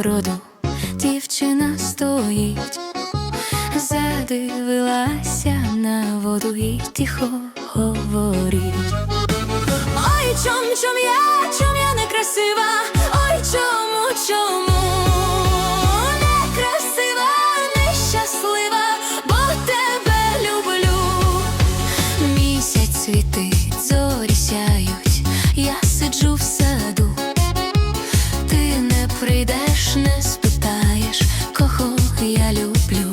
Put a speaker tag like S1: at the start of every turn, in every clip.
S1: броду дівчина стоїть, задивилася на воду і тихо говорить. Прийдеш, не спитаєш, кого я люблю.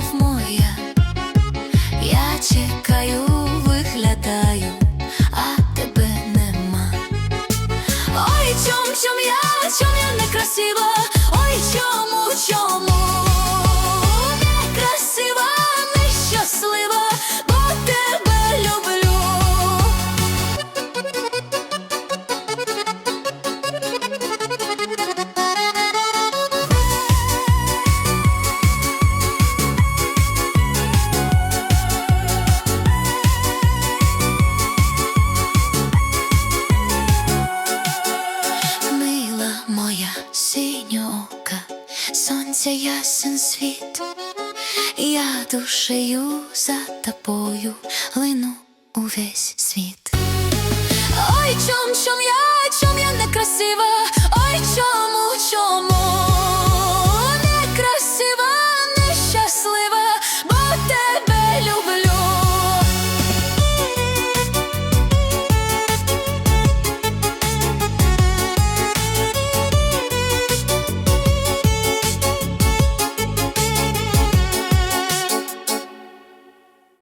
S1: Любов моя. Я чекаю, виглядаю, а тебе нема. Ой, чом, чом я, чом я не сонця ясен світ, я душею за тобою лину увесь світ. Ой, чом чом я.